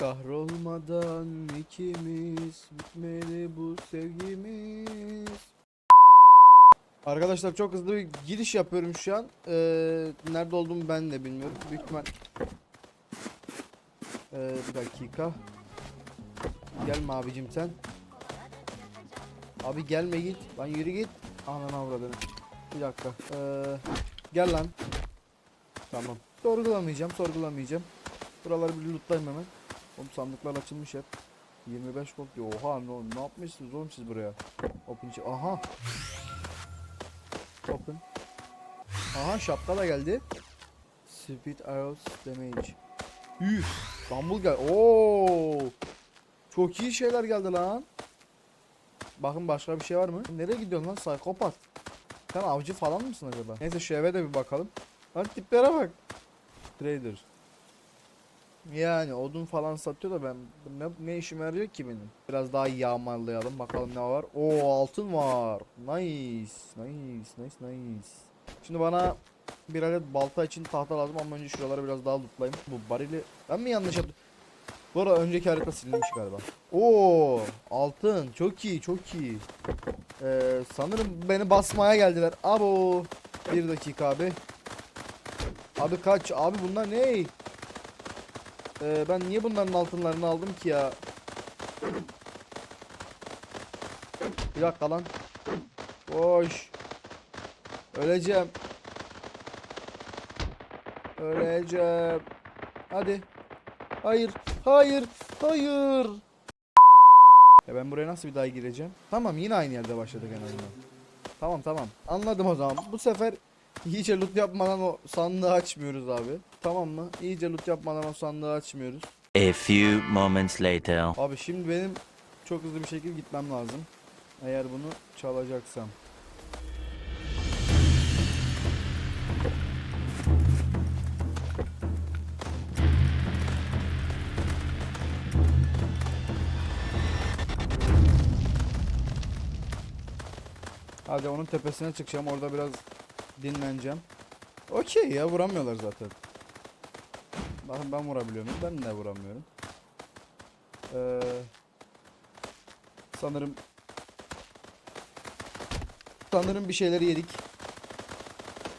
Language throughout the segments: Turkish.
Kahrolmadan ikimiz bitmeli bu sevgimiz. Arkadaşlar çok hızlı bir giriş yapıyorum şu an. Ee, nerede olduğumu ben de bilmiyorum. Büyük ihtimal. Ee, bir dakika. Gelme abicim sen. Abi gelme git. Lan yürü git. Ananı avradını. Bir dakika. Ee, gel lan. Tamam. Sorgulamayacağım, sorgulamayacağım. Buraları bir lootlayayım hemen. Oğlum sandıklar açılmış hep. 25 gold diyor. Oha ne, ne yapmışsınız oğlum siz buraya? Open Aha. Open. Aha şapka da geldi. Speed arrows damage. Üf. Dumble gel. Oo. Çok iyi şeyler geldi lan. Bakın başka bir şey var mı? Nereye gidiyorsun lan psikopat? Sen avcı falan mısın acaba? Neyse şu eve de bir bakalım. Lan tiplere bak. Trader. Yani odun falan satıyor da ben ne, ne işime yarıyor ki benim? Biraz daha yağmalayalım bakalım ne var. Oo altın var. Nice. Nice. Nice nice. Şimdi bana bir adet balta için tahta lazım ama önce şuraları biraz daha lootlayayım. Bu barili ben mi yanlış yaptım? Bu arada önceki harita silinmiş galiba. Oo altın çok iyi çok iyi. Ee, sanırım beni basmaya geldiler. Abo. Bir dakika abi. Abi kaç? Abi bunlar ne? Ee, ben niye bunların altınlarını aldım ki ya? Bir dakika lan. Koş. Öleceğim. Öleceğim. Hadi. Hayır. Hayır. Hayır. Ya ben buraya nasıl bir daha gireceğim? Tamam yine aynı yerde başladık en azından. Tamam tamam. Anladım o zaman. Bu sefer iyice loot yapmadan o sandığı açmıyoruz abi. Tamam mı? İyice loot yapmadan o sandığı açmıyoruz. A few moments later. Abi şimdi benim çok hızlı bir şekilde gitmem lazım. Eğer bunu çalacaksam. Hadi onun tepesine çıkacağım. Orada biraz dinleneceğim. Okey ya vuramıyorlar zaten. Bakın ben vurabiliyorum. Ben de vuramıyorum. Ee, sanırım sanırım bir şeyleri yedik.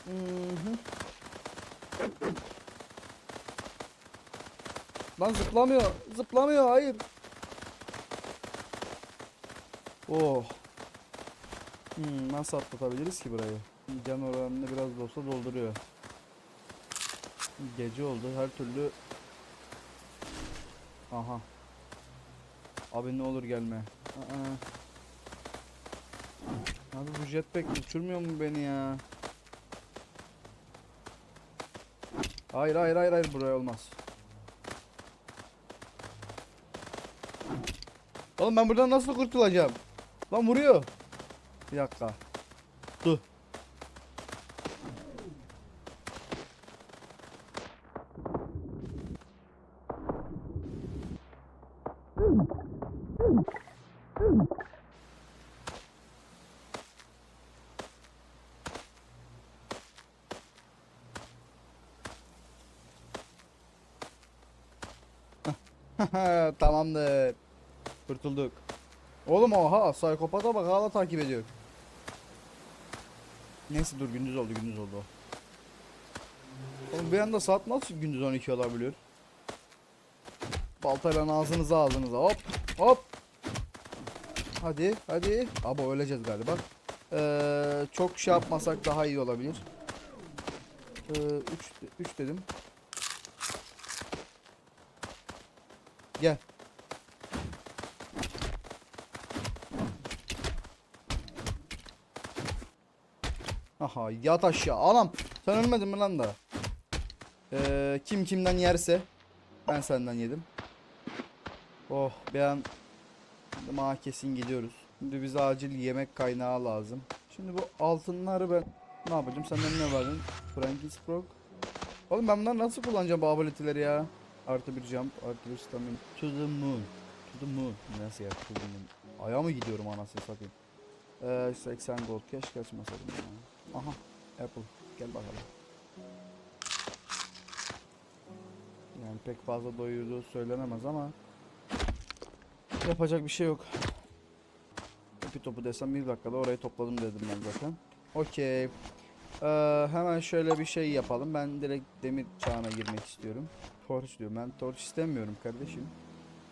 Hı hı. Lan zıplamıyor. Zıplamıyor. Hayır. Oh. Hmm, nasıl atlatabiliriz ki burayı? Can oranını biraz da olsa dolduruyor. Gece oldu. Her türlü Aha. Abi ne olur gelme. Aa. Abi bu jetpack uçurmuyor mu beni ya? Hayır hayır hayır hayır buraya olmaz. Oğlum ben buradan nasıl kurtulacağım? Lan vuruyor. Bir dakika. Dur. Tamamdır. Kurtulduk. Oğlum oha psikopata bak hala takip ediyor. Neyse dur gündüz oldu gündüz oldu. Oğlum bir anda saat nasıl gündüz 12 olabiliyor? Baltayla ağzınıza ağzınıza hop hop. Hadi hadi. Aba öleceğiz galiba. Ee, çok şey yapmasak daha iyi olabilir. 3 3 dedim. Gel. Aha yat aşağı. Anam sen ölmedin mi lan da? Ee, kim kimden yerse ben senden yedim. Oh bir an ma kesin gidiyoruz. Şimdi bize acil yemek kaynağı lazım. Şimdi bu altınları ben ne yapacağım? Senden ne verdin? Frankie's Frog. Oğlum ben bunları nasıl kullanacağım bu ability'leri ya? Artı bir jump, artı bir stamina. To the moon. To the moon. Nasıl ya? To the moon. Aya mı gidiyorum anasını satayım? Ee, 80 gold. Keşke açmasaydım ya. Aha. Apple. Gel bakalım. Yani pek fazla doyurduğu söylenemez ama yapacak bir şey yok. Topu topu desem bir dakikada orayı topladım dedim ben zaten. Okey. Ee, hemen şöyle bir şey yapalım. Ben direkt demir çağına girmek istiyorum. Torç diyor. Ben torç istemiyorum kardeşim.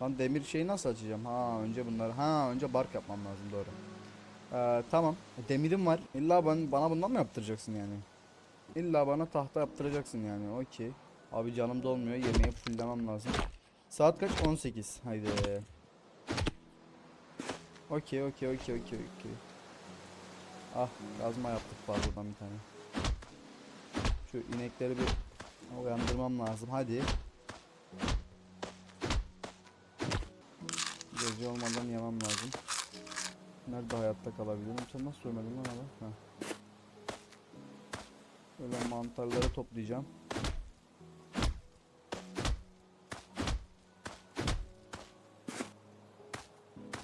Lan demir şeyi nasıl açacağım? Ha önce bunlar. Ha önce bark yapmam lazım doğru. Ee, tamam. Demirim var. İlla ben, bana bundan mı yaptıracaksın yani? İlla bana tahta yaptıracaksın yani. Okey. Abi canım dolmuyor. Yemeği fulllemem lazım. Saat kaç? 18. Haydi. Okey okey okey okey okey. Ah kazma yaptık fazladan bir tane. Şu inekleri bir uyandırmam lazım. Hadi. Gece olmadan yemem lazım. Nerede hayatta kalabilirim? Sen nasıl ölmedin lan abi? Böyle mantarları toplayacağım.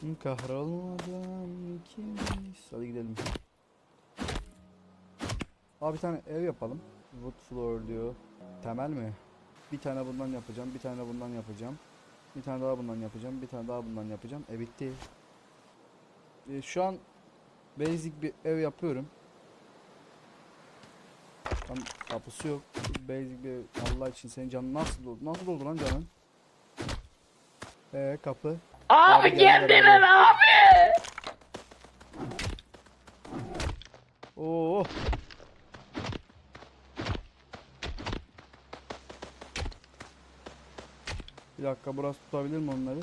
Hı, Kahrolmadan ikimiz. Hadi gidelim. Abi bir tane ev yapalım. Wood floor diyor. Temel mi? Bir tane bundan yapacağım. Bir tane bundan yapacağım. Bir tane daha bundan yapacağım. Bir tane daha bundan yapacağım. E bitti. E, şu an basic bir ev yapıyorum. Tam kapısı yok. Basic bir. Allah için senin canın nasıl oldu? Nasıl oldu lan canın? Ee kapı. Abi, Abi geldiler abi. Oo. Bir dakika burası tutabilir mi onları?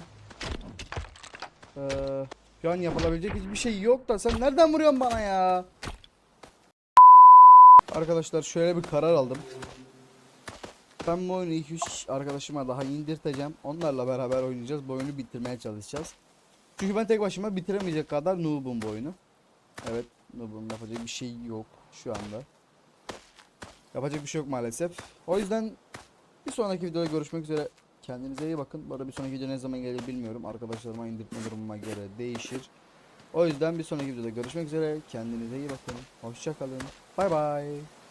Ee, şu an yapılabilecek hiçbir şey yok da sen nereden vuruyorsun bana ya? Arkadaşlar şöyle bir karar aldım. Ben bu oyunu 2-3 arkadaşıma daha indirteceğim. Onlarla beraber oynayacağız. Bu oyunu bitirmeye çalışacağız. Çünkü ben tek başıma bitiremeyecek kadar noob'um bu oyunu. Evet, noob'um yapacak bir şey yok şu anda. Yapacak bir şey yok maalesef. O yüzden bir sonraki videoda görüşmek üzere. Kendinize iyi bakın. Bu arada bir sonraki video ne zaman gelir bilmiyorum. Arkadaşlarıma indirtme durumuma göre değişir. O yüzden bir sonraki videoda görüşmek üzere. Kendinize iyi bakın. Hoşçakalın. Bay bay.